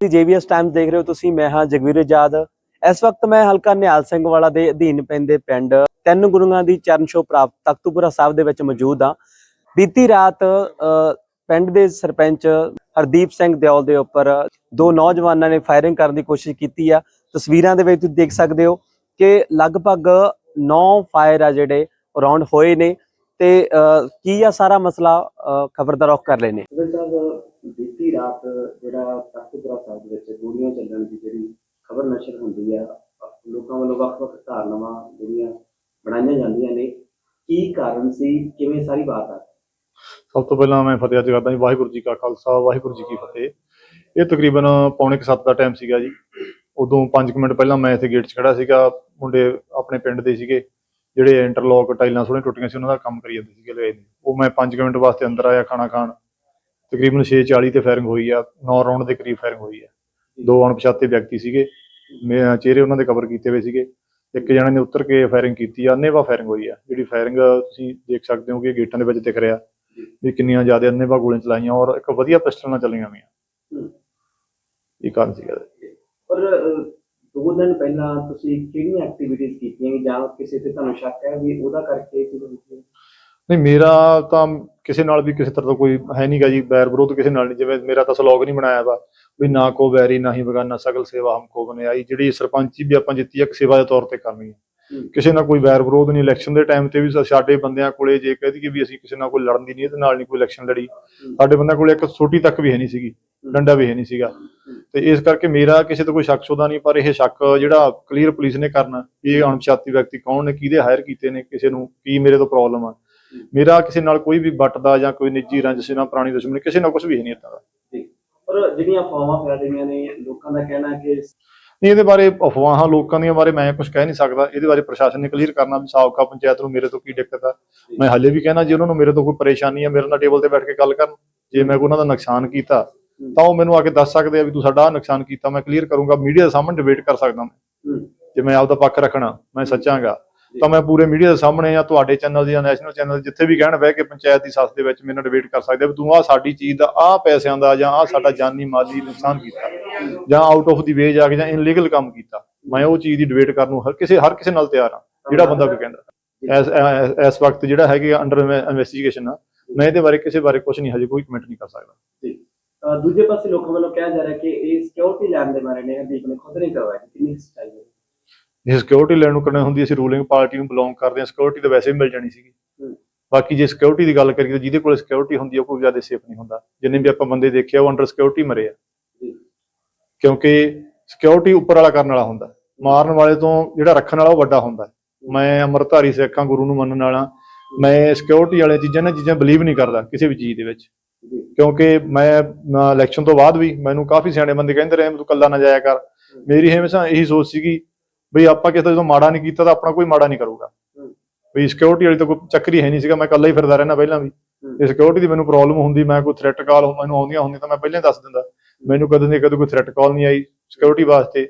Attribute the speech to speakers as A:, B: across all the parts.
A: ਤੁਸੀਂ ਜੀਵੀਐਸ ਦੇਖ ਰਹੇ ਹੋ ਤੁਸੀਂ ਮੈਂ ਹਾਂ ਜਗਵੀਰ ਆਜ਼ਾਦ। ਇਸ ਵਕਤ ਮੈਂ ਹਲਕਾ ਨਿਹਾਲ ਸਿੰਘ ਵਾਲਾ ਦੇ ਅਧੀਨ ਪੈਂਦੇ ਪਿੰਡ ਤਿੰਨ ਗੁਰੂਆਂ ਦੀ ਚਰਨ ਛੋਹ ਪ੍ਰਾਪਤ ਤਖਤੂਪੁਰਾ ਸਾਹਿਬ ਦੇ ਵਿੱਚ ਮੌਜੂਦ ਹਾਂ। ਬੀਤੀ ਰਾਤ ਪਿੰਡ ਦੇ ਸਰਪੰਚ ਹਰਦੀਪ ਸਿੰਘ ਦਿਓਲ ਦੇ ਉੱਪਰ ਦੋ ਨੌਜਵਾਨਾਂ ਨੇ ਫਾਇਰਿੰਗ ਕਰਨ ਦੀ ਕੋਸ਼ਿਸ਼ ਕੀਤੀ ਆ। ਤਸਵੀਰਾਂ ਦੇ ਵਿੱਚ ਤੁਸੀਂ ਦੇਖ ਸਕਦੇ ਹੋ ਕਿ ਲਗਭਗ 9 ਫਾਇਰ ਆ ਜਿਹੜੇ ਰਾਉਂਡ ਹੋਏ ਨੇ ਤੇ ਅ, ਕੀ ਆ ਸਾਰਾ ਮਸਲਾ ਖਬਰ ਦਾ ਕਰ ਲੈਨੇ ਬੀਤੀ ਰਾਤ ਜਿਹੜਾ ਤਖਤਪੁਰਾ ਸਾਹਿਬ ਦੇ ਵਿੱਚ ਗੋਲੀਆਂ ਚੱਲਣ ਦੀ ਜਿਹੜੀ ਖਬਰ ਨਸ਼ਰ ਹੁੰਦੀ ਆ ਲੋਕਾਂ ਵੱਲੋਂ ਵੱਖ-ਵੱਖ ਧਾਰਨਾਵਾਂ ਜਿਹੜੀਆਂ ਬਣਾਈਆਂ ਜਾਂਦੀਆਂ ਨੇ, ਕੀ ਕਾਰਨ ਸੀ? ਕਿਵੇਂ ਸਾਰੀ ਬਾਤ ਆ?
B: ਸਭ ਤੋਂ ਪਹਿਲਾਂ ਮੈਂ ਫਤਿਹ ਅੱਜ ਕਰਦਾ ਜੀ, ਵਾਹਿਗੁਰੂ ਜੀ ਕਾ ਖਾਲਸਾ, ਵਾਹਿਗੁਰੂ ਜੀ ਕੀ ਫਤਿਹ। ਇਹ ਤਕਰੀਬਨ ਪੌਣੇ 7 ਦਾ ਟਾਈਮ ਸੀਗਾ ਜੀ। ਉਦੋਂ 5 ਮਿੰਟ ਪਹਿਲਾਂ ਮੈਂ ਇੱਥੇ ਗੇਟ 'ਚ ਖੜਾ ਸੀਗਾ, ਮੁੰਡੇ ਆਪਣੇ ਪਿੰਡ ਦੇ ਸੀਗੇ, ਜਿਹੜੇ ਇੰਟਰਲੌਕ ਟਾਈਲਾਂ ਥੋੜੀਆਂ ਟੁੱਟੀਆਂ ਸੀ, ਉਹਨਾਂ ਦਾ ਕੰਮ ਕਰੀ ਜਾਂਦੇ ਸੀਗੇ ਲਗਾਏ ਉਹ ਮੈਂ 5 ਮਿੰਟ ਵਾਸਤੇ ਅੰਦਰ ਆਇਆ ਖਾਣਾ ਖਾਣ। ਤਕਰੀਬਨ 6:40 ਤੇ ਫਾਇਰਿੰਗ ਹੋਈ ਆ 9 ਰਾਉਂਡ ਦੇ ਕਰੀਬ ਫਾਇਰਿੰਗ ਹੋਈ ਆ। ਦੋ ਅਣਪਛਾਤੇ ਵਿਅਕਤੀ ਸੀਗੇ ਮੈਂ ਚਿਹਰੇ ਉਹਨਾਂ ਦੇ ਕਵਰ ਕੀਤੇ ਹੋਏ ਸੀਗੇ। ਇੱਕ ਜਣੇ ਨੇ ਉੱਤਰ ਕੇ ਫਾਇਰਿੰਗ ਕੀਤੀ ਆ ਅੰਨੇਵਾ ਫਾਇਰਿੰਗ ਹੋਈ ਆ। ਜਿਹੜੀ ਫਾਇਰਿੰਗ ਤੁਸੀਂ ਦੇਖ ਸਕਦੇ ਹੋ ਕਿ ਗੇਟਾਂ ਦੇ ਵਿੱਚ ਦਿਖ ਰਿਹਾ ਵੀ ਕਿੰਨੀਆਂ ਜ਼ਿਆਦਾ ਅੰਨੇਵਾ ਗੋਲੀਆਂ ਚਲਾਈਆਂ ਔਰ ਇੱਕ ਵਧੀਆ ਪਿਸਟਲ ਨਾਲ ਚੱਲੀਆਂ ਹੋਈਆਂ।
A: ਹੂੰ।
B: ਇਹ ਕਾਰਨ ਸੀਗਾ।
A: ਔਰ ਦੋ ਦਿਨ ਪਹਿਲਾਂ ਤੁਸੀਂ ਕਿਹੜੀਆਂ ਐਕਟੀਵਿਟੀਜ਼ ਕੀਤੀਆਂ ਜਾਂ ਕਿਸੇ ਤੇ ਤੁਹਾਨੂੰ ਸ਼ੱਕ ਹੈ ਵੀ ਉਹਦਾ ਕਰਕੇ ਸੀ
B: ਨਹੀਂ ਮੇਰਾ ਤਾਂ ਕਿਸੇ ਨਾਲ ਵੀ ਕਿਸੇ ਤਰ੍ਹਾਂ ਦਾ ਕੋਈ ਹੈ ਨਹੀਂਗਾ ਜੀ ਬੈਰ ਵਿਰੋਧ ਕਿਸੇ ਨਾਲ ਨਹੀਂ ਜਿਵੇਂ ਮੇਰਾ ਤਾਂ ਸਲੋਗ ਨਹੀਂ ਬਣਾਇਆ ਵਾ ਵੀ ਨਾ ਕੋ ਵੈਰੀ ਨਾ ਹੀ ਬਗਾਨਾ ਸਗਲ ਸੇਵਾ ਹਮਕੋ ਬਨਿਆਈ ਜਿਹੜੀ ਸਰਪੰਚੀ ਵੀ ਆਪਾਂ ਜਿੱਤੀ ਇੱਕ ਸੇਵਾ ਦੇ ਤੌਰ ਤੇ ਕਰਨੀ ਹੈ। ਕਿਸੇ ਨਾਲ ਕੋਈ ਵੈਰ ਵਿਰੋਧ ਨਹੀਂ ਇਲੈਕਸ਼ਨ ਦੇ ਟਾਈਮ ਤੇ ਵੀ ਸਾਡੇ ਬੰਦਿਆਂ ਕੋਲੇ ਜੇ ਕਹਿ ਦਈਏ ਵੀ ਅਸੀਂ ਕਿਸੇ ਨਾਲ ਕੋਈ ਲੜਨ ਦੀ ਨੀਅਤ ਨਾਲ ਨਹੀਂ ਕੋਈ ਇਲੈਕਸ਼ਨ ਲੜੀ ਸਾਡੇ ਬੰਦਿਆਂ ਕੋਲੇ ਇੱਕ ਛੋਟੀ ਤੱਕ ਵੀ ਹੈ ਨਹੀਂ ਸੀਗੀ ਡੰਡਾ ਵੀ ਹੈ ਨਹੀਂ ਸੀਗਾ। ਤੇ ਇਸ ਕਰਕੇ ਮੇਰਾ ਕਿਸੇ ਤੇ ਕੋਈ ਸ਼ੱਕ ਸ਼ੁਦਾ ਨਹੀਂ ਪਰ ਇਹ ਸ਼ੱਕ ਜਿਹੜਾ ਕਲੀਅਰ ਪੁਲਿਸ ਨੇ ਕਰਨਾ ਇਹ ਅਣਪਛਾਤੀ ਵਿਅਕਤੀ ਕੌਣ ਨੇ ਕਿਹਦੇ ਹਾਇਰ ਕੀਤੇ ਨੇ ਕਿਸੇ ਨੂੰ ਕੀ ਮੇਰੇ ਤੋਂ ਪ੍ਰੋਬਲਮ ਆ। ਮੇਰਾ ਕਿਸੇ ਨਾਲ ਕੋਈ ਵੀ ਵੱਟ ਦਾ ਜਾਂ ਕੋਈ ਨਿੱਜੀ ਰੰਜਿਸ਼ ਨਾਲ ਪੁਰਾਣੀ ਦੁਸ਼ਮਣੀ ਕਿਸੇ ਨਾਲ ਕੁਝ ਵੀ ਹੈ ਨਹੀਂ ਏਦਾਂ ਦਾ।
A: ਔਰ ਜਿਹੜੀਆਂ ਅਫਵਾਹਾਂ ਫੈਲ ਰਹੀਆਂ ਨੇ ਲੋਕਾਂ ਦਾ ਕਹਿਣਾ ਕਿ
B: ਨਹੀਂ ਇਹਦੇ ਬਾਰੇ ਅਫਵਾਹਾਂ ਲੋਕਾਂ ਦੀਆਂ ਬਾਰੇ ਮੈਂ ਕੁਝ ਕਹਿ ਨਹੀਂ ਸਕਦਾ। ਇਹਦੇ ਬਾਰੇ ਪ੍ਰਸ਼ਾਸਨ ਨੇ ਕਲੀਅਰ ਕਰਨਾ ਵੀ ਸਾਬਕਾ ਪੰਚਾਇਤ ਨੂੰ ਮੇਰੇ ਤੋਂ ਕੀ ਦਿੱਕਤ ਆ। ਮੈਂ ਹਾਲੇ ਵੀ ਕਹਿਣਾ ਜੇ ਉਹਨਾਂ ਨੂੰ ਮੇਰੇ ਤੋਂ ਕੋਈ ਪਰੇਸ਼ਾਨੀ ਆ ਮੇਰੇ ਨਾਲ ਟੇਬਲ ਤੇ ਬੈਠ ਕੇ ਗੱਲ ਕਰਨ ਜੇ ਮੈਂ ਕੋਈ ਉਹਨਾਂ ਦਾ ਨੁਕਸਾਨ ਕੀਤਾ ਤਾਂ ਉਹ ਮੈਨੂੰ ਆ ਕੇ ਦੱਸ ਸਕਦੇ ਆ ਵੀ ਤੂੰ ਸਾਡਾ ਨੁਕਸਾਨ ਕੀਤਾ ਮੈਂ ਕਲੀਅਰ ਕਰੂੰਗਾ ਮੀਡੀਆ ਦੇ ਸਾਹਮਣੇ ਡਿਬੇਟ ਕਰ ਸਕਦਾ ਮੈਂ। ਜੇ ਮੈਂ ਆਪਦਾ ਪੱਖ ਰੱਖਣਾ ਮੈਂ ਸੱਚਾਂਗਾ। ਤਾਂ ਮੈਂ ਪੂਰੇ ਮੀਡੀਆ ਦੇ ਸਾਹਮਣੇ ਜਾਂ ਤੁਹਾਡੇ ਚੈਨਲ ਜਾਂ ਨੈਸ਼ਨਲ ਚੈਨਲ ਜਿੱਥੇ ਵੀ ਕਹਿਣ ਬਹਿ ਕੇ ਪੰਚਾਇਤ ਦੀ ਸੱਸ ਦੇ ਵਿੱਚ ਮੇਰੇ ਡਿਬੇਟ ਕਰ ਸਕਦੇ ਵੀ ਤੂੰ ਆਹ ਸਾਡੀ ਚੀਜ਼ ਦਾ ਆਹ ਪੈਸਿਆਂ ਦਾ ਜਾਂ ਆਹ ਸਾਡਾ ਜਾਨੀ ਮਾਲੀ ਨੁਕਸਾਨ ਕੀਤਾ ਜਾਂ ਆਊਟ ਆਫ ਦੀ ਵੇ ਜਾ ਕੇ ਜਾਂ ਇਨਲੀਗਲ ਕੰਮ ਕੀਤਾ ਮੈਂ ਉਹ ਚੀਜ਼ ਦੀ ਡਿਬੇਟ ਕਰਨ ਨੂੰ ਹਰ ਕਿਸੇ ਹਰ ਕਿਸੇ ਨਾਲ ਤਿਆਰ ਹਾਂ ਜਿਹੜਾ ਬੰਦਾ ਕੋਈ ਕਹਿੰਦਾ। ਇਸ ਵਕਤ ਜਿਹੜਾ ਹੈਗੇ ਅੰਡਰ ਇਨਵੈਸਟੀਗੇਸ਼ਨ ਆ ਮੈਂ ਇਹਦੇ ਬਾਰੇ ਕਿਸੇ ਬਾਰੇ ਕੁਝ ਨਹੀਂ ਹਜੇ ਕੋਈ ਕਮੈਂਟ ਨਹੀਂ ਕਰ ਸਕਦਾ।
A: ਅ, ਦੂਜੇ ਪਾਸੇ ਲੋਕਾਂ ਵੱਲੋਂ ਕਿਹਾ ਜਾ ਰਿਹਾ ਕਿ ਇਹ ਸਿਕਿਉਰਿਟੀ ਲੈਣ ਦੇ ਮਾਰੇ ਨੇ ਹਰਦੀਪ ਨੇ ਖੁਦ ਨਹੀਂ ਕਰਵਾਇਆ ਕਿੰਨੀ ਸੱਚਾਈ ਹੈ?
B: ਜੇ ਸਿਕਿਉਰਿਟੀ ਲੈਣ ਨੂੰ ਕਰਨੀ ਹੁੰਦੀ ਅਸੀਂ ਰੂਲਿੰਗ ਪਾਰਟੀ ਨੂੰ ਬਿਲੋਂਗ ਕਰਦੇ ਹਾਂ ਸਿਕਿਉਰਿਟੀ ਤਾਂ ਵੈਸੇ ਵੀ ਮਿਲ ਜਾਣੀ ਸੀਗੀ।
A: ਹੂੰ।
B: ਬਾਕੀ ਜੇ ਸਿਕਿਉਰਿਟੀ ਦੀ ਗੱਲ ਕਰੀਏ ਤਾਂ ਜਿਹਦੇ ਕੋਲ ਸਿਕਿਉਰਿਟੀ ਹੁੰਦੀ ਉਹ ਕੋਈ ਜ਼ਿਆਦਾ ਸੇਫ ਨਹੀਂ ਹੁੰਦਾ। ਜਿੰਨੇ ਵੀ ਆਪਾਂ ਬੰਦੇ ਦੇਖਿਆ ਉਹ ਅੰਡਰ ਸਿਕਿਉਰਿਟੀ ਮਰੇ ਆ। ਕਿਉਂਕਿ ਸਿਕਿਉਰਿਟੀ ਉੱਪਰ ਵਾਲਾ ਕਰਨ ਵਾਲਾ ਹੁੰਦਾ। ਮਾਰਨ ਵਾਲੇ ਤੋਂ ਜਿਹੜਾ ਰੱਖਣ ਵਾਲਾ ਉਹ ਵੱਡਾ ਹੁੰਦਾ। ਮੈਂ ਅੰਮ੍ਰਿਤਧਾਰੀ ਸਿੱਖਾਂ ਗੁਰੂ ਨੂੰ ਮੰਨਣ ਵਾਲਾ। ਮੈਂ ਸਿਕਿਉਰਿਟੀ ਵਾਲੀਆਂ ਚੀਜ਼ਾਂ ਨਾ ਚੀਜ਼ਾਂ ਬਲੀਵ ਨਹੀਂ ਕਰਦਾ ਕਿਸੇ ਵੀ ਚੀਜ਼ ਦੇ ਵਿੱਚ। ਕਿਉਂਕਿ ਮੈਂ ਇਲੈਕਸ਼ਨ ਤੋਂ ਬਾਅਦ ਵੀ ਮੈਨੂੰ ਕਾਫੀ ਸਿਆਣੇ ਬੰਦੇ ਕਹਿੰਦੇ ਰਹੇ ਤੂੰ ਕੱਲਾ ਨਾ ਜਾਇਆ ਕਰ। ਮੇਰੀ ਹਮੇਸ਼ਾ ਇਹੀ ਸੋਚ ਸੀਗੀ ਬਈ ਆਪਾਂ ਕਿਸੇ ਦਾ ਜਦੋਂ ਮਾੜਾ ਨਹੀਂ ਕੀਤਾ ਤਾਂ ਆਪਣਾ ਕੋਈ ਮਾੜਾ ਨਹੀਂ ਕਰੂਗਾ। ਬਈ ਸਿਕਿਉਰਿਟੀ ਵਾਲੀ ਤਾਂ ਕੋਈ ਚੱਕਰੀ ਹੈ ਨਹੀਂ ਸੀਗਾ ਮੈਂ ਇਕੱਲਾ ਹੀ ਫਿਰਦਾ ਰਹਿਣਾ ਪਹਿਲਾਂ ਵੀ।
A: ਹੂੰ।
B: ਜੇ ਸਿਕਿਉਰਿਟੀ ਦੀ ਮੈਨੂੰ ਪ੍ਰੋਬਲਮ ਹੁੰਦੀ ਮੈਂ ਕੋਈ ਥ੍ਰੈਟ ਕਾਲ ਮੈਨੂੰ ਆਉਂਦੀਆਂ ਹੁੰਦੀਆਂ ਤਾਂ ਮੈਂ ਪਹਿਲਾਂ ਹੀ ਦੱਸ ਦਿੰਦਾ। ਮੈਨੂੰ ਕਦੇ ਨਹੀਂ ਕਦੇ ਕੋਈ ਥ੍ਰੈਟ ਕਾਲ ਨਹੀਂ ਆਈ ਸਿਕਿਉਰਿਟੀ ਵਾਸਤੇ।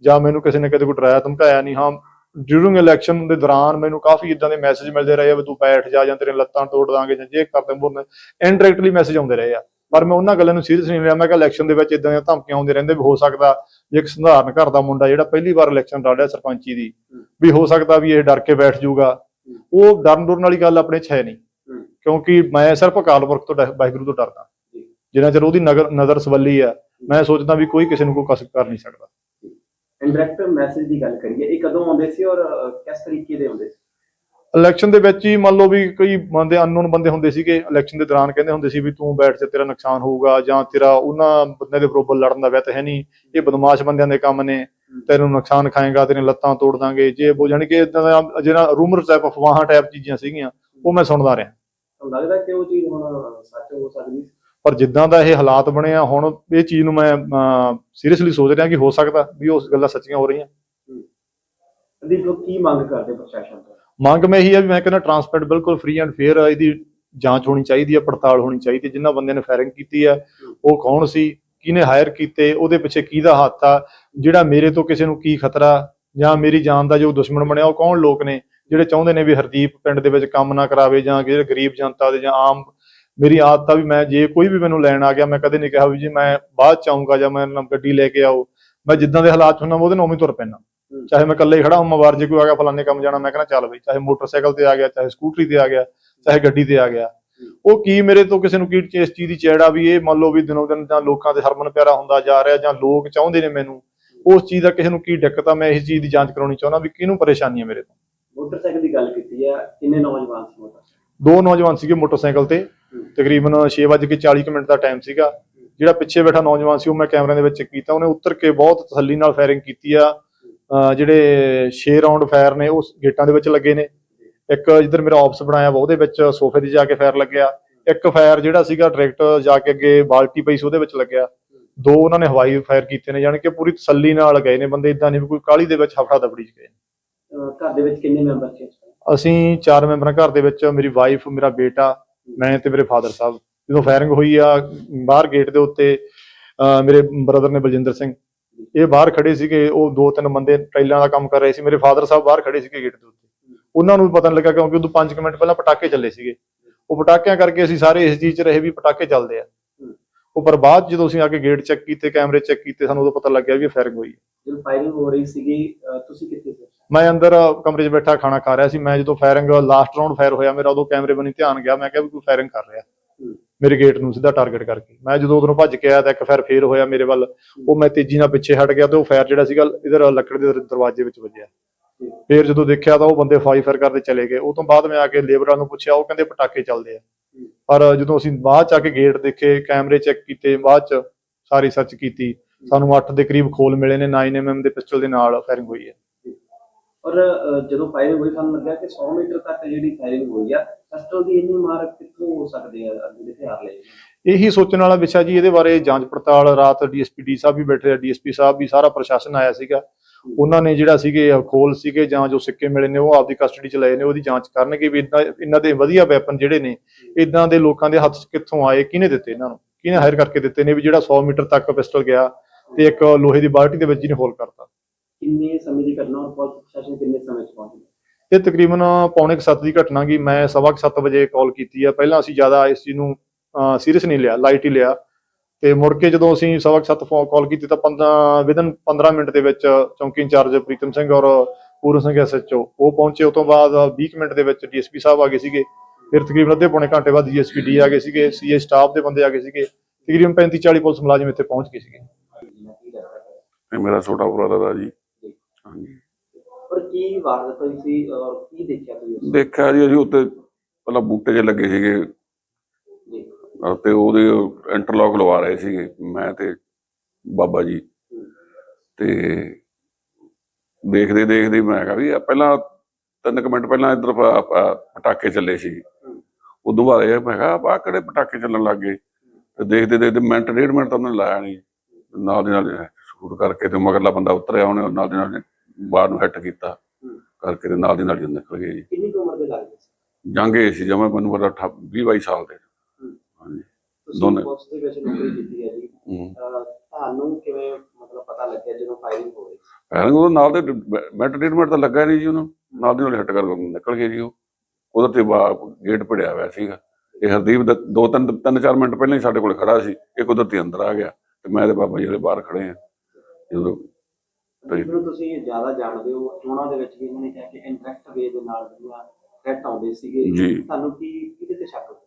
B: ਜਾਂ ਮੈਨੂੰ ਕਿਸੇ ਨੇ ਕਦੇ ਕੋਈ ਡਰਾਇਆ ਧਮਕਾਇਆ ਨਹੀਂ। ਹਾਂ ਡਿਊਰਿੰਗ ਇਲੈਕਸ਼ਨ ਦੇ ਦੌਰਾਨ ਮੈਨੂੰ ਕਾਫੀ ਇਦਾਂ ਦੇ ਮੈਸੇਜ ਮਿਲਦੇ ਰਹੇ ਆ ਵੀ ਤੂੰ ਬੈਠ ਜਾ ਜਾਂ ਤੇਰੇ ਲੱਤਾਂ ਤੋੜ ਦਾਂਗੇ ਜਾਂ ਜੇ ਕਰਦੇ ਬੋਲਨੇ ਇਨਡਾਇਰੈਕਟਲੀ ਮੈਸੇਜ ਆਉਂਦੇ ਰਹੇ ਆ। ਪਰ ਮੈਂ ਉਹਨਾਂ ਗੱਲਾਂ ਨੂੰ ਸੀਰੀਅਸ ਨਹੀਂ ਲਿਆ ਮੈਂ ਕਿਹਾ ਇਲੈਕਸ਼ਨ ਦੇ ਵਿੱਚ ਇਦਾਂ ਦੀਆਂ ਧਮਕੀਆਂ ਆਉਂਦੇ ਰਹਿੰਦੇ ਵੀ ਹੋ ਸਕਦਾ ਜੇ ਇੱਕ ਸਧਾਰਨ ਘਰ ਦਾ ਮੁੰਡਾ ਜਿਹੜਾ ਪਹਿਲੀ ਵਾਰ ਇਲੈਕਸ਼ਨ ਲੜ ਰਿਹਾ ਸਰਪੰਚੀ ਦੀ ਵੀ ਹੋ ਸਕਦਾ ਵੀ ਇਹ ਡਰ ਕੇ ਬੈਠ ਜਾਊਗਾ। ਉਹ ਡਰਨ ਡਰਨ ਵਾਲੀ ਗੱਲ ਆਪਣੇ 'ਚ ਹੈ ਨਹੀਂ। ਕਿਉਂਕਿ ਮੈਂ ਸਿਰਫ ਅਕਾਲ ਪੁਰਖ ਤੋਂ ਵਾਹਿਗੁਰੂ ਤੋਂ ਡਰਦਾ। ਜਿੰਨਾ ਚਿਰ ਉਹਦੀ ਨਗਰ ਨਜ਼ਰ ਸਵੱਲੀ ਆ ਮੈਂ ਸੋਚਦਾ ਵੀ ਕੋਈ ਕਿਸੇ ਨੂੰ ਕੋਈ ਕਸਰ ਕਰ ਨਹੀਂ ਸਕਦਾ।
A: ਇੰਡਾਇਰੈਕਟ ਮੈਸੇਜ ਦੀ ਗੱਲ ਕਰੀਏ ਇਹ ਕਦੋਂ ਆਉਂਦੇ ਸੀ ਔਰ ਕਿਸ ਤਰੀਕੇ ਦੇ ਆਉਂਦੇ ਸੀ?
B: ਇਲੈਕਸ਼ਨ ਦੇ ਵਿੱਚ ਹੀ ਮੰਨ ਲਓ ਵੀ ਕਈ ਬੰਦੇ ਅਨਨੋਨ ਬੰਦੇ ਹੁੰਦੇ ਸੀਗੇ ਇਲੈਕਸ਼ਨ ਦੇ ਦੌਰਾਨ ਕਹਿੰਦੇ ਹੁੰਦੇ ਸੀ ਵੀ ਤੂੰ ਬੈਠ ਜਾ ਤੇਰਾ ਨੁਕਸਾਨ ਹੋਊਗਾ ਜਾਂ ਤੇਰਾ ਉਹਨਾਂ ਬੰਦੇ ਦੇ ਬਰੋਬਰ ਲੜਨ ਦਾ ਵਿਤ ਹੈ ਨਹੀਂ। ਇਹ ਬਦਮਾਸ਼ ਬੰਦਿਆਂ ਦੇ ਕੰਮ ਨੇ। ਤੈਨੂੰ ਨੁਕਸਾਨ ਖਾਏਗਾ ਤੇਰੀਆਂ ਲੱਤਾਂ ਤੋੜ ਦਾਂਗੇ। ਜੇ ਉਹ ਜਾਣੀ ਕਿ ਇਦਾਂ ਦਾ ਜਿਹੜਾ ਰੂਮਰ ਟਾਈਪ ਅਫਵਾਹਾਂ ਟਾਈਪ ਚੀਜ਼ਾਂ ਸੀਗੀਆਂ ਉਹ ਮੈਂ ਸੁਣਦਾ ਰਿਹਾ।
A: ਲੱਗਦਾ ਕਿ ਉਹ ਚੀਜ਼ ਹੁਣ ਸੱਚ ਹੋ ਸਕਦੀ
B: ਪਰ ਜਿੱਦਾਂ ਦਾ ਇਹ ਹਾਲਾਤ ਬਣੇ ਆ ਹੁਣ ਇਹ ਚੀਜ਼ ਨੂੰ ਮੈਂ ਸੀਰੀਅਸਲੀ ਸੋਚ ਰਿਹਾ ਕਿ ਹੋ ਸਕਦਾ ਵੀ ਉਸ ਗੱਲਾਂ ਸੱਚੀਆਂ ਹੋ ਰਹੀਆਂ।
A: ਹਰਦੀਪ ਲੋਕ ਕੀ ਮੰਗ ਕਰਦੇ ਪ੍ਰਸ਼ਾਸਨ ਤੋਂ?
B: ਮੰਗ ਮੈਂ ਇਹੀ ਆ ਵੀ ਮੈਂ ਕਹਿੰਦਾ ਟਰਾਂਸਪੇਰੈਂਟ ਬਿਲਕੁਲ ਫ੍ਰੀ ਐਂਡ ਫੇਅਰ ਇਹਦੀ ਜਾਂਚ ਹੋਣੀ ਚਾਹੀਦੀ ਹੈ ਪੜਤਾਲ ਹੋਣੀ ਚਾਹੀਦੀ ਹੈ ਜਿਨ੍ਹਾਂ ਬੰਦਿਆਂ ਨੇ ਫਾਇਰਿੰਗ ਕੀਤੀ ਹੈ ਉਹ ਕੌਣ ਸੀ, ਕਿਹਨੇ ਹਾਇਰ ਕੀਤੇ, ਉਹਦੇ ਪਿੱਛੇ ਕਿਹਦਾ ਹੱਥ ਆ, ਜਿਹੜਾ ਮੇਰੇ ਤੋਂ ਕਿਸੇ ਨੂੰ ਕੀ ਖਤਰਾ, ਜਾਂ ਮੇਰੀ ਜਾਨ ਦਾ ਜੋ ਦੁਸ਼ਮਣ ਬਣਿਆ, ਉਹ ਕੌਣ ਲੋਕ ਨੇ, ਜਿਹੜੇ ਚਾਹੁੰਦੇ ਨੇ ਵੀ ਹਰਦੀਪ ਪਿੰਡ ਦੇ ਵਿੱਚ ਕੰਮ ਨਾ ਕਰਾਵੇ, ਜਾਂ ਜਿਹੜੇ ਗਰੀਬ ਜਨਤਾ ਦੇ, ਜਾਂ ਆਮ ਮੇਰੀ ਆਦਤ ਆ ਵੀ ਮੈਂ ਜੇ ਕੋਈ ਵੀ ਮੈਨੂੰ ਲੈਣ ਆ ਗਿਆ, ਮੈਂ ਕਦੇ ਨਹੀਂ ਕਿਹਾ ਵੀ ਜੀ ਮੈਂ ਬਾਅਦ ਚ ਆਉਂਗਾ ਜਾਂ ਮੈਂ ਗੱਡੀ ਲੈ ਕੇ ਆਓ। ਮੈਂ ਜਿੱਦਾਂ ਦੇ ਹਾਲਾਤ ਹੁੰਦਾ ਉਹਦੇ ਨਾਲ ਉਵੇਂ ਤੁਰ ਪੈਣਾ ਚਾਹੇ ਮੈਂ ਇਕੱਲੇ ਖੜਾ ਹਾਂ ਬਾਹਰ ਜੇ ਕੋਈ ਆ ਗਿਆ ਫਲਾਣੇ ਕੰਮ ਜਾਣਾ ਮੈਂ ਕਹਿੰਦਾ ਚੱਲ ਬਈ ਚਾਹੇ ਮੋਟਰਸਾਈਕਲ ਤੇ ਆ ਗਿਆ ਚਾਹੇ ਸਕੂਟਰੀ ਤੇ ਆ ਗਿਆ ਚਾਹੇ ਗੱਡੀ ਤੇ ਆ ਗਿਆ। ਉਹ ਕੀ ਮੇਰੇ ਤੋਂ ਕਿਸੇ ਨੂੰ ਕੀ ਇਸ ਚੀਜ਼ ਦੀ ਚੇੜਾ ਵੀ ਇਹ ਮੰਨ ਲਓ ਵੀ ਦਿਨੋਂ ਦਿਨ ਜਾਂ ਲੋਕਾਂ ਦੇ ਹਰਮਨ ਪਿਆਰਾ ਹੁੰਦਾ ਜਾ ਰਿਹਾ ਜਾਂ ਲੋਕ ਚਾਹੁੰਦੇ ਨੇ ਮੈਨੂੰ ਉਸ ਚੀਜ਼ ਦਾ ਕਿਸੇ ਨੂੰ ਕੀ ਦਿੱਕਤ ਆ ਮੈਂ ਇਸ ਚੀਜ਼ ਦੀ ਜਾਂਚ ਕਰਾਉਣੀ ਚਾਹੁੰਦਾ ਵੀ ਕਿਹਨੂੰ ਪਰੇਸ਼ਾਨੀ ਹੈ ਮੇਰੇ ਤੋਂ।
A: ਮੋਟਰਸਾਈਕਲ ਦੀ ਗੱਲ ਕੀਤੀ ਹੈ ਕਿੰਨੇ ਨੌਜਵਾਨ ਸੀ ਮੋਟਰਸਾਈਕਲ?
B: ਦੋ ਨੌਜਵਾਨ ਸੀਗੇ ਮੋਟਰਸਾਈਕਲ ਤੇ ਤਕਰੀਬਨ 6:40 ਮਿੰਟ ਦਾ ਟਾਈਮ ਸੀਗਾ। ਜਿਹੜਾ ਪਿੱਛੇ ਬੈਠਾ ਨੌਜਵਾਨ ਸੀ ਉਹ ਮੈਂ ਕੈਮਰੇ ਦੇ ਵਿੱਚ ਚੈੱਕ ਕੀਤਾ ਉਹਨੇ ਉੱਤਰ ਕੇ ਬਹੁਤ ਤਸੱਲੀ ਨਾਲ ਫਾਇਰਿੰਗ ਕੀਤੀ ਆ। ਜਿਹੜੇ 6 ਰਾਉਂਡ ਫਾਇਰ ਨੇ ਉਹ ਗੇਟਾਂ ਦੇ ਵਿੱਚ ਲੱਗੇ ਨੇ। ਇੱਕ ਜਿੱਧਰ ਮੇਰਾ ਆਫਿਸ ਬਣਾਇਆ ਵਾ ਉਹਦੇ ਵਿੱਚ ਸੋਫੇ ਤੇ ਜਾ ਕੇ ਫਾਇਰ ਲੱਗਿਆ। ਇੱਕ ਫਾਇਰ ਜਿਹੜਾ ਸੀਗਾ ਡਾਇਰੈਕਟ ਜਾ ਕੇ ਅੱਗੇ ਬਾਲਟੀ ਪਈ ਸੀ ਉਹਦੇ ਵਿੱਚ ਲੱਗਿਆ। ਦੋ ਉਹਨਾਂ ਨੇ ਹਵਾਈ ਫਾਇਰ ਕੀਤੇ ਨੇ ਯਾਨੀ ਕਿ ਪੂਰੀ ਤਸੱਲੀ ਨਾਲ ਗਏ ਨੇ ਬੰਦੇ ਇਦਾਂ ਨਹੀਂ ਕੋਈ ਕਾਲੀ ਦੇ ਵਿੱਚ ਹਫੜਾ ਦਬੜੀ ਚ ਗਏ
A: ਘਰ ਦੇ ਵਿੱਚ ਕਿੰਨੇ ਮੈਂਬਰ ਸੀ
B: ਅਸੀਂ ਚਾਰ ਮੈਂਬਰਾਂ ਘਰ ਦੇ ਵਿੱਚ ਮੇਰੀ ਵਾਈਫ ਮੇਰਾ ਬੇਟਾ ਮੈਂ ਤੇ ਮੇਰੇ ਫਾਦਰ ਸਾਹਿਬ। ਜਦੋਂ ਫਾਇਰਿੰਗ ਹੋਈ ਆ ਬਾਹਰ ਗੇਟ ਦੇ ਉੱਤੇ ਮੇਰੇ ਬ੍ਰਦਰ ਨੇ ਬਲਜਿੰਦਰ ਸਿੰਘ। ਇਹ ਬਾਹਰ ਖੜੇ ਸੀਗੇ ਉਹ ਦੋ ਤਿੰਨ ਬੰਦੇ ਟ੍ਰੇਲਾਂ ਦਾ ਕੰਮ ਕਰ ਰਹੇ ਸੀ ਮੇਰੇ ਫਾਦਰ ਸਾਹਿਬ ਬਾਹਰ ਖੜੇ ਸੀਗੇ ਗੇਟ ਦੇ ਉੱਤੇ। ਉਹਨਾਂ ਨੂੰ ਵੀ ਪਤਾ ਨਹੀਂ ਲੱਗਾ ਕਿਉਂਕਿ ਉਦੋਂ 5 ਮਿੰਟ ਪਹਿਲਾਂ ਪਟਾਕੇ ਚੱਲੇ ਸੀਗੇ। ਉਹ ਪਟਾਕਿਆਂ ਕਰਕੇ ਅਸੀਂ ਸਾਰੇ ਇਸ ਚੀਜ਼ 'ਚ ਰਹੇ ਵੀ ਪਟਾਕੇ ਚੱਲਦੇ ਆ। ਉਹ ਪਰ ਬਾਅਦ ਜਦੋਂ ਅਸੀਂ ਆ ਕੇ ਗੇਟ ਚੈੱਕ ਕੀਤੇ ਕੈਮਰੇ ਚੈੱਕ ਕੀਤੇ ਸਾਨੂੰ ਉਦੋਂ ਪਤਾ ਲੱਗਿਆ ਵੀ ਇਹ ਫਾਇਰਿੰਗ ਹੋਈ ਹੈ
A: ਜਦੋਂ ਫਾਇਰਿੰਗ ਹੋ ਰਹੀ ਸੀਗੀ ਤੁਸੀਂ ਕਿੱਥੇ ਸੀ?
B: ਮੈਂ ਅੰਦਰ ਕਮਰੇ 'ਚ ਬੈਠਾ ਖਾਣਾ ਖਾ ਰਿਹਾ ਸੀ। ਮੈਂ ਜਦੋਂ ਫਾਇਰਿੰਗ ਲਾਸਟ ਰਾਉਂਡ ਫਾਇਰ ਹੋਇਆ ਮੇਰਾ ਉਦੋਂ ਕੈਮਰੇ ਬਣੀ ਧਿਆਨ ਗਿਆ। ਮੈਂ ਕਿਹਾ ਵੀ ਕੋਈ ਫਾਇਰਿੰਗ ਕਰ ਰਿਹਾ। ਮੇਰੇ ਗੇਟ ਨੂੰ ਸਿੱਧਾ ਟਾਰਗੇਟ ਕਰਕੇ। ਮੈਂ ਜਦੋਂ ਉਧਰੋਂ ਭੱਜ ਕੇ ਆਇਆ ਤਾਂ ਇੱਕ ਫਾਇਰ ਫੇਰ ਹੋਇਆ ਮੇਰੇ ਵੱਲ। ਉਹ ਮੈਂ ਤੇਜ਼ੀ ਨਾਲ ਪਿੱਛੇ ਹਟ ਗਿਆ ਤੇ ਉਹ ਫਾਇਰ ਜਿਹੜਾ ਸੀਗਾ ਇਧਰ ਲੱਕੜ ਦੇ ਦਰਵਾਜ਼ੇ ਵਿੱਚ ਵੱਜਿਆ। ਫੇਰ ਜਦੋਂ ਦੇਖਿਆ ਤਾਂ ਉਹ ਬੰਦੇ ਫਾਈ ਫਾਇਰ ਕਰਦੇ ਚਲੇ ਗਏ। ਉਹ ਤੋਂ ਬਾਅਦ ਮੈਂ ਆ ਕੇ ਲੇਬਰਾਂ ਨੂੰ ਪੁੱਛਿਆ, ਉਹ ਕਹਿੰਦੇ ਪਟਾਕੇ ਚੱਲਦੇ ਆ। ਪਰ ਜਦੋਂ ਅਸੀਂ ਬਾਅਦ ਚ ਆ ਕੇ ਗੇਟ ਦੇਖੇ ਕੈਮਰੇ ਚੈੱਕ ਕੀਤੇ, ਬਾਅਦ ਚ ਸਾਰੀ ਸਰਚ ਕੀਤੀ, ਸਾਨੂੰ 8 ਦੇ ਕਰੀਬ ਖੋਲ ਮਿਲੇ ਨੇ 9mm ਦੇ ਪਿਸਟਲ ਦੇ ਨਾਲ ਫਾਇਰਿੰਗ ਹੋਈ ਹੈ।
A: ਔਰ ਜਦੋਂ ਫਾਇਰਿੰਗ ਹੋਈ, ਸਾਨੂੰ ਲੱਗਾ ਕਿ 100 ਮੀਟਰ ਤੱਕ ਜਿਹੜੀ ਫਾਇਰਿੰਗ ਹੋਈ ਆ ਪਿਸਟਲ ਦੀ ਇੰਨੀ ਮਾਰ ਕਿੱਥੋਂ ਹੋ ਸਕਦੀ ਆ ਅੱਗੇ ਹਥਿਆਰ ਲਏ
B: ਇਹੀ ਸੋਚਣ ਵਾਲਾ ਵਿਸ਼ਾ ਜੀ ਇਹਦੇ ਬਾਰੇ ਜਾਂਚ ਪੜਤਾਲ ਰਾਤ ਡੀਐਸਪੀ ਡੀ ਸਾਹਿਬ ਵੀ ਬੈਠੇ ਆ ਡੀਐਸਪੀ ਸਾਹਿਬ ਵੀ ਸਾਰਾ ਪ੍ਰਸ਼ਾਸਨ ਆਇਆ ਸੀਗਾ। ਉਹਨਾਂ ਨੇ ਜਿਹੜਾ ਸੀਗੇ ਖੋਲ ਸੀਗੇ ਜਾਂ ਜੋ ਸਿੱਕੇ ਮਿਲੇ ਨੇ ਉਹ ਆਪਦੀ ਕਸਟਡੀ ਚ ਲਏ ਨੇ ਉਹਦੀ ਜਾਂਚ ਕਰਨਗੇ ਵੀ ਇਦਾਂ ਇਹਨਾਂ ਦੇ ਵਧੀਆ ਵੈਪਨ ਜਿਹੜੇ ਨੇ ਇਦਾਂ ਦੇ ਲੋਕਾਂ ਦੇ ਹੱਥ 'ਚ ਕਿੱਥੋਂ ਆਏ ਕਿਹਨੇ ਦਿੱਤੇ ਇਹਨਾਂ ਨੂੰ? ਕਿਹਨੇ ਹਾਇਰ ਕਰਕੇ ਦਿੱਤੇ ਨੇ ਵੀ ਜਿਹੜਾ 100 ਮੀਟਰ ਤੱਕ ਪਿਸਟਲ ਗਿਆ ਤੇ ਇੱਕ ਲੋਹੇ ਦੀ ਬਾਲਟੀ ਦੇ ਵਿੱਚ ਜਿਹਨੇ ਹੋਲ ਕਰਤਾ?
A: ਕਿੰਨੇ ਸਮੇਂ ਦੀ ਘਟਨਾ ਔਰ ਪੁਲਿਸ ਪ੍ਰਸ਼ਾਸਨ ਕਿੰਨੇ ਸਮੇਂ ਚ ਪਹੁੰਚਿਆ
B: ਇਹ ਤਕਰੀਬਨ ਪੌਣੇ 7 ਦੀ ਘਟਨਾ ਗਈ। ਮੈਂ ਸਵਾ 7 ਵਜੇ ਕਾਲ ਕੀਤੀ ਆ। ਪਹਿਲਾਂ ਅਸੀਂ ਜ਼ਿਆਦਾ ਇਸ ਚੀਜ਼ ਨੂੰ ਸੀਰੀਅਸ ਨਹੀਂ ਲਿਆ ਲਾਈਟ ਹੀ ਲਿਆ। ਤੇ ਮੁੜ ਕੇ ਜਦੋਂ ਅਸੀਂ ਸਵਾ 7 ਫੋਨ ਕਾਲ ਕੀਤੀ ਤਾਂ 15 ਵਿਦਨ 15 ਮਿੰਟ ਦੇ ਵਿੱਚ ਚੌਂਕੀ ਇੰਚਾਰਜ ਪ੍ਰੀਤਮ ਸਿੰਘ ਔਰ ਪੂਰਨ ਸਿੰਘ ਐਸਐਚਓ ਉਹ ਪਹੁੰਚੇ। ਉਸ ਤੋਂ ਬਾਅਦ 20 ਮਿੰਟ ਦੇ ਵਿੱਚ ਡੀਐਸਪੀ ਸਾਹਿਬ ਆ ਗਏ ਸੀਗੇ। ਫਿਰ ਤਕਰੀਬਨ ਅੱਧੇ ਪੌਣੇ ਘੰਟੇ ਬਾਅਦ ਡੀਐਸਪੀ ਡੀ ਆ ਗਏ ਸੀਗੇ। ਸੀਏ ਸਟਾਫ ਦੇ ਬੰਦੇ ਆ ਗਏ ਸੀਗੇ। ਤਕਰੀਬਨ 35 40 ਪੁਲਿਸ ਮੁਲਾਜ਼ਮ ਇੱਥੇ ਪਹੁੰਚ ਗਏ ਸੀਗੇ।
C: ਇਹ ਮੇਰਾ ਛੋਟਾ ਬ੍ਰਦਰ ਆ ਜੀ। ਹਾਂਜੀ।
A: ਕੀ ਵਾਰਦਾਤ ਹੋਈ ਸੀ ਔਰ ਕੀ ਦੇਖਿਆ ਤੁਸੀਂ
C: ਦੇਖਿਆ ਜੀ ਅਸੀਂ ਉੱਤੇ ਪਹਿਲਾਂ ਬੂਟੇ 'ਚ ਲੱਗੇ ਸੀਗੇ।
A: ਜੀ।
C: ਅਹ ਤੇ ਉਹਦੇ ਇੰਟਰਲੌਕ ਲਵਾ ਰਹੇ ਸੀਗੇ ਮੈਂ ਤੇ ਬਾਬਾ ਜੀ। ਤੇ ਦੇਖਦੇ ਦੇਖਦੇ ਮੈਂ ਕਿਹਾ ਵੀ ਪਹਿਲਾਂ ਤਿੰਨ ਕੁ ਮਿੰਟ ਪਹਿਲਾਂ ਇੱਧਰ ਪ- ਪ- ਪਟਾਕੇ ਚੱਲੇ ਸੀ। ਉਦੋਂ ਬਾਅਦ ਇਹ ਮੈਂ ਕਿਹਾ ਆ ਕਿਹੜੇ ਪਟਾਕੇ ਚੱਲਣ ਲੱਗ ਗਏ? ਤੇ ਦੇਖਦੇ ਦੇਖਦੇ ਮਿੰਟ ਡੇਢ ਮਿੰਟ ਤਾਂ ਉਹਨੇ ਲਾਇਆ ਨਹੀਂ। ਨਾਲ ਦੀ ਨਾਲ ਸ਼ੂਟ ਕਰਕੇ ਤੇ ਮਗਰਲਾ ਬੰਦਾ ਉਤਰਿਆ ਉਹਨੇ ਨਾਲ ਦੀ ਨਾਲ ਬਾਹਰ ਨੂੰ ਹਿੱਟ ਕੀਤਾ। ਕਰਕੇ ਤੇ ਨਾਲ ਦੀ ਨਾਲ ਹੀ ਨਿਕਲ ਗਏ ਜੀ।
A: ਕਿੰਨੀ ਉਮਰ ਦੇ ਲੱਗਦੇ ਸੀ?
C: ਜਾਂਗੇ ਸੀ ਜਮਾ ਮੈਨੂੰ ਪਤਾ 20 22 ਸਾਲ ਦੇ। ਹਾਂਜੀ। ਦੋਨੇ।
A: ਪੁਲਿਸ ਦੇ ਵਿੱਚ ਨੌਕਰੀ ਕੀਤੀ ਹੈ ਜੀ। ਤੁਹਾਨੂੰ ਕਿਵੇਂ ਮਤਲਬ ਪਤਾ ਲੱਗਿਆ ਜਦੋਂ ਫਾਇਰਿੰਗ ਹੋ ਰਹੀ ਸੀ?
C: ਫਾਇਰਿੰਗ ਉਹ ਨਾਲ ਦੇ ਮਿੰਟ ਡੇਢ ਮਿੰਟ ਤਾਂ ਲੱਗਾ ਨਹੀਂ ਜੀ ਉਹਨੂੰ। ਨਾਲ ਦੀ ਨਾਲ ਹਿੱਟ ਕਰ ਨਿਕਲ ਗਏ ਜੀ ਉਹ। ਉਹਦੇ ਤੇ ਗੇਟ ਭਿੜਿਆ ਹੋਇਆ ਸੀਗਾ। ਇਹ ਹਰਦੀਪ ਦਾ ਦੋ ਤਿੰਨ ਤਿੰਨ ਚਾਰ ਮਿੰਟ ਪਹਿਲਾਂ ਹੀ ਸਾਡੇ ਕੋਲ ਖੜਾ ਸੀ। ਇਹ ਕੁਦਰਤੀ ਅੰਦਰ ਆ ਗਿਆ। ਤੇ ਮੈਂ ਤੇ ਬਾਬਾ ਜੀ ਜਿਹੜੇ ਬਾਹਰ ਖੜੇ ਆ। ਜਦੋਂ
A: ਜਿਹਨੂੰ ਤੁਸੀਂ ਜ਼ਿਆਦਾ ਜਾਣਦੇ ਹੋ ਚੋਣਾਂ ਦੇ ਵਿੱਚ ਵੀ ਇਹਨਾਂ ਨੇ ਕਿਹਾ ਕਿ ਇੰਟਰੈਕਟ ਵੇ ਦੇ ਨਾਲ ਜਿਹੜੀਆਂ ਥ੍ਰੈਟ ਆਉਂਦੇ ਸੀਗੇ
C: ਜੀ।
A: ਤੁਹਾਨੂੰ ਕੀ ਕਿਹਦੇ ਤੇ ਸ਼ੱਕ ਹੋਇਆ?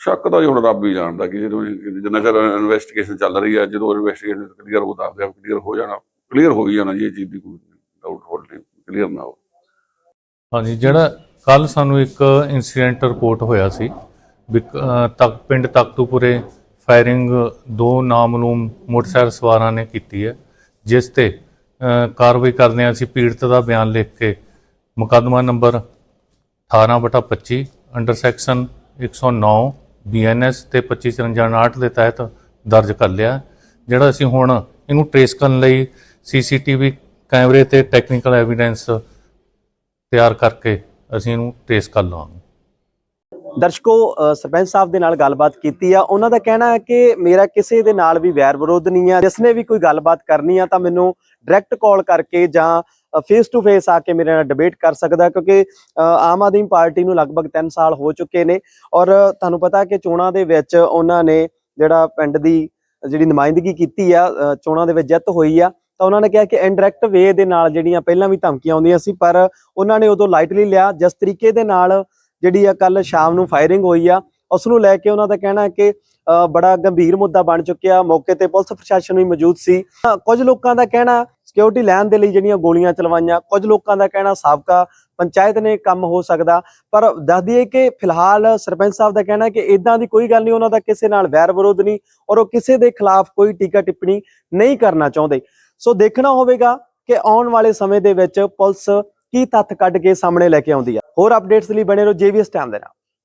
C: ਸ਼ੱਕ ਤਾਂ ਜੀ ਹੁਣ ਰੱਬ ਹੀ ਜਾਣਦਾ ਕਿ ਜਦੋਂ ਜਿੰਨਾ ਚਿਰ ਇਨਵੈਸਟੀਗੇਸ਼ਨ ਚੱਲ ਰਹੀ ਹੈ ਜਦੋਂ ਇਨਵੈਸਟੀਗੇਸ਼ਨ ਕਲੀਅਰ ਹੋ ਤਾਂ ਆਪੇ ਕਲੀਅਰ ਹੋ ਜਾਣਾ ਕਲੀਅਰ ਹੋ ਹੀ ਜਾਣਾ ਜੀ ਇਹ ਚੀਜ਼ ਦੀ ਕੋਈ ਡਾਊਟ ਹੋਲ ਨਹੀਂ ਕਲੀਅਰ ਨਾ ਹੋ
D: ਹਾਂਜੀ ਜਿਹੜਾ ਕੱਲ ਸਾਨੂੰ ਇੱਕ ਇਨਸੀਡੈਂਟ ਰਿਪੋਰਟ ਹੋਇਆ ਸੀ ਵੀ ਕ- ਅਹ ਤੱਕ ਪਿੰਡ ਤਖਤੂਪੁਰੇ ਫਾਇਰਿੰਗ ਦੋ ਨਾਮਲੂਮ ਮੋਟਰਸਾਈਕਲ ਸਵਾਰਾਂ ਨੇ ਕੀਤੀ ਹੈ ਜਿਸ ਤੇ ਕਾਰਵਾਈ ਕਰਦੇ ਹਾਂ ਅਸੀਂ ਪੀੜਤ ਦਾ ਬਿਆਨ ਲਿਖ ਕੇ। ਮੁਕੱਦਮਾ ਨੰਬਰ 18/25 ਅੰਡਰ ਸੈਕਸ਼ਨ 109 ਬੀਐਨਐਸ ਤੇ 2559 ਦੇ ਤਹਿਤ ਦਰਜ ਕਰ ਲਿਆ। ਜਿਹੜਾ ਅਸੀਂ ਹੁਣ ਇਹਨੂੰ ਟ੍ਰੇਸ ਕਰਨ ਲਈ ਸੀਸੀਟੀਵੀ ਕੈਮਰੇ ਤੇ ਟੈਕਨੀਕਲ ਐਵੀਡੈਂਸ ਤਿਆਰ ਕਰਕੇ ਅਸੀਂ ਇਹਨੂੰ ਟ੍ਰੇਸ ਕਰ ਲਵਾਂਗੇ।
A: ਦਰਸ਼ਕੋ ਸਰਪੰਚ ਸਾਹਿਬ ਦੇ ਨਾਲ ਗੱਲਬਾਤ ਕੀਤੀ ਆ। ਉਹਨਾਂ ਦਾ ਕਹਿਣਾ ਹੈ ਕਿ ਮੇਰਾ ਕਿਸੇ ਦੇ ਨਾਲ ਵੀ ਵੈਰ ਵਿਰੋਧ ਨਹੀਂ ਆ। ਜਿਸਨੇ ਵੀ ਕੋਈ ਗੱਲਬਾਤ ਕਰਨੀ ਆ ਤਾਂ ਮੈਨੂੰ ਡਾਇਰੈਕਟ ਕਾਲ ਕਰਕੇ ਜਾਂ ਫੇਸ ਟੂ ਫੇਸ ਆ ਕੇ ਮੇਰੇ ਨਾਲ ਡਿਬੇਟ ਕਰ ਸਕਦਾ, ਕਿਉਂਕਿ ਆਮ ਆਦਮੀ ਪਾਰਟੀ ਨੂੰ ਲਗਭਗ 3 ਸਾਲ ਹੋ ਚੁੱਕੇ ਨੇ। ਔਰ ਤੁਹਾਨੂੰ ਪਤਾ ਕਿ ਚੋਣਾਂ ਦੇ ਵਿੱਚ ਉਹਨਾਂ ਨੇ ਜਿਹੜਾ ਪਿੰਡ ਦੀ, ਜਿਹੜੀ ਨੁਮਾਇੰਦਗੀ ਕੀਤੀ ਆ ਚੋਣਾਂ ਦੇ ਵਿੱਚ ਜਿੱਤ ਹੋਈ ਆ, ਤਾਂ ਉਹਨਾਂ ਨੇ ਕਿਹਾ ਕਿ ਇਨਡਾਇਰੈਕਟ ਵੇ ਦੇ ਨਾਲ ਜਿਹੜੀਆਂ ਪਹਿਲਾਂ ਵੀ ਧਮਕੀਆਂ ਆਉਂਦੀਆਂ ਸੀ, ਪਰ ਉਹਨਾਂ ਨੇ ਉਦੋਂ ਲਾਈਟਲੀ ਲਿਆ। ਜਿਸ ਤਰੀਕੇ ਦੇ ਨਾਲ ਜਿਹੜੀ ਆ ਕੱਲ ਸ਼ਾਮ ਨੂੰ ਫਾਇਰਿੰਗ ਹੋਈ ਆ ਉਸ ਨੂੰ ਲੈ ਕੇ ਉਹਨਾਂ ਦਾ ਕਹਿਣਾ ਹੈ ਕਿ ਅ, ਬੜਾ ਗੰਭੀਰ ਮੁੱਦਾ ਬਣ ਚੁੱਕਿਆ। ਮੌਕੇ ਤੇ ਪੁਲਿਸ ਪ੍ਰਸ਼ਾਸਨ ਵੀ ਮੌਜੂਦ ਸੀ। ਅ, ਕੁਝ ਲੋਕਾਂ ਦਾ ਕਹਿਣਾ ਸਿਕਿਉਰਿਟੀ ਲੈਣ ਦੇ ਲਈ ਜਿਹੜੀਆਂ ਗੋਲੀਆਂ ਚਲਵਾਈਆਂ ਕੁਝ ਲੋਕਾਂ ਦਾ ਕਹਿਣਾ ਸਾਬਕਾ ਪੰਚਾਇਤ ਨੇ ਕੰਮ ਹੋ ਸਕਦਾ। ਪਰ ਦੱਸ ਦਈਏ ਕਿ ਫਿਲਹਾਲ ਸਰਪੰਚ ਸਾਹਿਬ ਦਾ ਕਹਿਣਾ ਕਿ ਇਦਾਂ ਦੀ ਕੋਈ ਗੱਲ ਨਹੀਂ ਉਹਨਾਂ ਦਾ ਕਿਸੇ ਨਾਲ ਵੈਰ ਵਿਰੋਧ ਨਹੀਂ ਔਰ ਉਹ ਕਿਸੇ ਦੇ ਖਿਲਾਫ ਕੋਈ ਟੀਕਾ ਟਿੱਪਣੀ ਨਹੀਂ ਕਰਨਾ ਚਾਹੁੰਦੇ। ਸੋ ਦੇਖਣਾ ਹੋਵੇਗਾ ਕਿ ਆਉਣ ਵਾਲੇ ਸਮੇਂ ਦੇ ਵਿੱਚ ਪੁਲਿਸ ਕੀ ਤੱਥ ਕੱਢ ਕੇ ਸਾਹਮਣੇ ਲੈ ਕੇ ਆਉਂਦੀ ਹੈ ਹੋਰ ਅਪਡੇਟਸ ਲਈ ਬਣੇ ਰਹੋ ਜੀਵੀਐਸ ਟਾਈਮ ਦੇ ਨਾਲ।